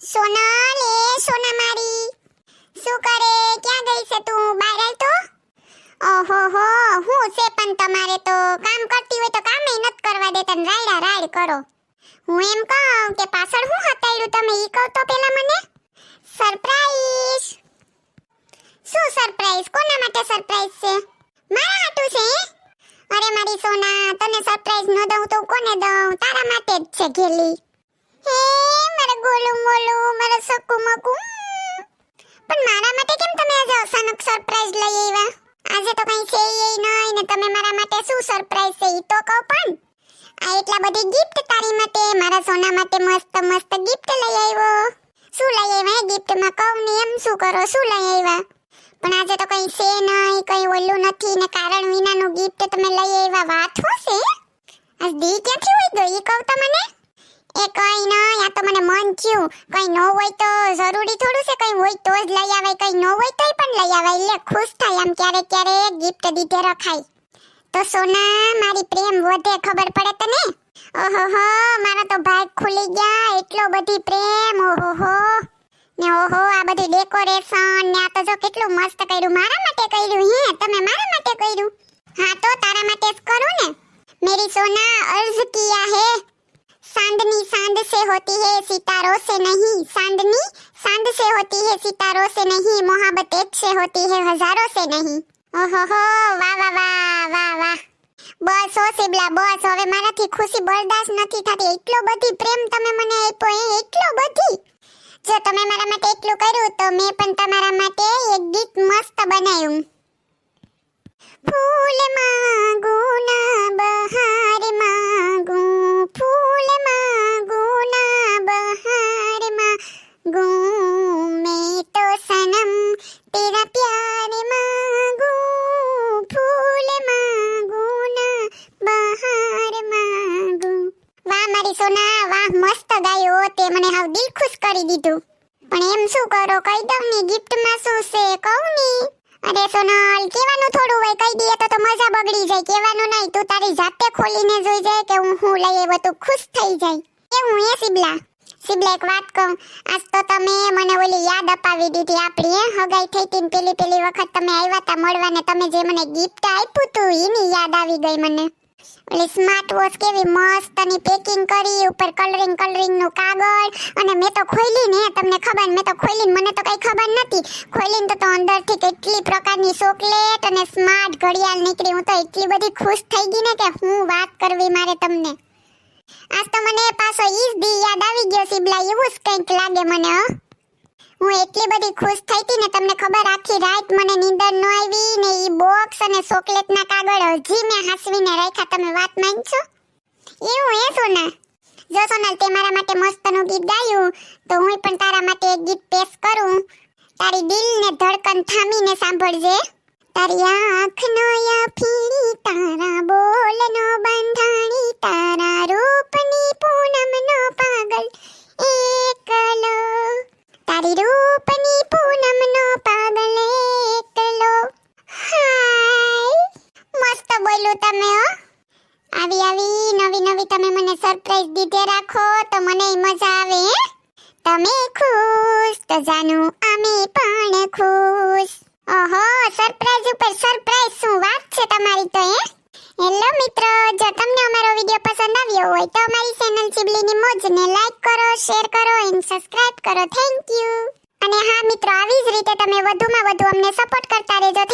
સોનલ એ સોના મારી. શું કરે? ક્યાં ગઈ છે તું? બહાર આવ તો? ઓહો હો, હું છે પણ તમારે તો કામ કરતી હોય તો કામે નત કરવા દેતા. ને રાયડા રાયડ કરો. હું એમ કહું કે પાછળ હું હતાડ્યું તમે? ઈ કહો તો પેલા મને. સરપ્રાઈઝ. શું સરપ્રાઈઝ? કોના માટે સરપ્રાઈઝ છે? મારા હાટું છે? અરે મારી સોના, તને સરપ્રાઈઝ ન દઉં તો કોને દઉં? તારા માટે જ છે ઘેલી. હે, મારા ગોલું માટે કેમ તમે આજે સરપ્રાઈઝ લઈ આવ્યા? આજે તો કંઈ છે તમે મારા માટે શું સરપ્રાઈઝ છે એ તો કહો પણ. આ એટલા બધી ગિફ્ટ તારી માટે, મારા સોના માટે મસ્ત મસ્ત ગિફ્ટ લઈ આવ્યો. શું લઈ આવ્યા ગિફ્ટમાં કહું ને એમ શું કરો, શું લઈ આવ્યા? પણ આજે તો કંઈ છે નહીં, કંઈ ઓલું નથી કારણ વિનાનું ગિફ્ટ તમે લઈ આવ્યા. વાત શું છે? આ દી ક્યાંથી હોય ગઈ કહું મને. એ કઈ નહીં આ તો મને મન થયું. કઈ ન હોય તો જરૂરી થોડું છે, કઈ હોય તો જ લઈ આવે, કઈ ન હોય તોય પણ લઈ આવે. એટલે ખુશ થાય આમ ક્યારેક ક્યારેક ગિફ્ટ દીધે રખાય. તો સોના, મારી પ્રેમ વધે ખબર પડે તને? ઓહો મારા તો ભાગ ખુલી ગયા, એટલો બધી પ્રેમ, ઓહો ને ઓહો, આ બધી ડેકોરેશન ને આ તો જો કેટલું મસ્ત કર્યું. મારા માટે કર્યું હે, તમે મારા માટે કર્યું? હા તો તારા માટે જ કરું ને. મેરી સોના અર્જ કિયા હે? चांदनी चांद से होती है सितारों से नहीं चांदनी चांद से होती है सितारों से नहीं मोहब्बत एक से होती है हजारों से नहीं ઓહો હો વાહ વાહ વાહ વાહ વાહ બસ હો સિબલા બસ હવે મારાથી ખુશી બરદાસ્ત નથી થતી એટલો બધી પ્રેમ તમે મને આપ્યો એ એટલો બધી જો તમે મારા માટે એટલું કર્યું તો મેં પણ તમારા માટે એક ગીત મસ્ત બનાવ્યું ફૂલ માંગું ના બહાર માંગું મારી સોના વાહ મસ્ત ગાયો હો તે મને હાવ દિલ ખુશ કરી દીધું. પણ એમ શું કરો, કહી દઉં ની, ગિફ્ટમાં શું છે કહું ની? અરે સોનલ કેવાનું થોડું હોય, કહી દઈએ તો તો મજા બગડી જાય કેવાનું નહીં, તું તારી જાતે ખોલીને જોઈ જાય કે હું હું લઈ આવ્યો, તું ખુશ થઈ જાય. એવું એ સિબલા. સિબલા, એક વાત કહું, આજ તો તમે મને ઓલી યાદ અપાવી દીધી આપણી એ હગાઈ થઈ તી પેલી પેલી વખત તમે આવ્યા તા મળવા ને તમે જે મને ગિફ્ટ આપ્યું તું એની યાદ આવી ગઈ મને. ઓલી સ્માર્ટ વોચ કેવી મસ્તની પેકિંગ કરી, ઉપર કલરિંગ કલરિંગનું કાગળ. અને મેં તો ખોલી ને તમને ખબર, મેં તો ખોલી મને તો કઈ ખબર નથી. ખોલી તો તો અંદરથી કેટલી પ્રકારની ચોકલેટ અને સ્માર્ટ ઘડિયાળ નીકળી. હું તો એટલી બધી ખુશ થઈ ગઈ ને કે હું વાત કરવી મારે તમને. આજ તો મને પાછો ઈજ દી યાદ આવી ગયો સિબલા એવું જ કંઈક લાગે મને, હું. એટલી બધી ખુશ થઈ હતી ને તમને ખબર, આખી રાત મને નીંદર ન આવી ને ઈ બોક્સ અને ચોકલેટના કાગળ હજી મેં હાસવીને રાખ્યા. તમે વાત માનશો? એવું હે સોના? જો સોનલ તે મારા માટે મસ્તનું ગીત ગાયું, તો હું પણ તારા માટે એક ગીત પેશ કરું. તારી દિલ ને ધડકન થામીને સાંભળજે. તારી આંખનો ફીરી તારા બોલનો મસ્ત તમે હો? આવી આવી, નવી નવી તમે મને સરપ્રાઈઝ દીધે રાખો, તો મને મજા આવે તમે ખુશ, તો જાનું અમે પણ ખુશ. ઓહો સરપ્રાઈઝ ઉપર સરપ્રાઈઝ શું વાત છે તમારી તો, હે? હેલો મિત્રો, જો તમને અમારો વિડિયો પસંદ આવ્યો હોય, તો અમારી ચેનલ ચિબલીની મોજને લાઈક કરો શેર કરો એન્ડ સબસ્ક્રાઇબ કરો. થેન્ક યુ અને હા, મિત્રો, આવી જ રીતે તમે વધુમાં વધુ અમને સપોર્ટ કરતા રહેજો.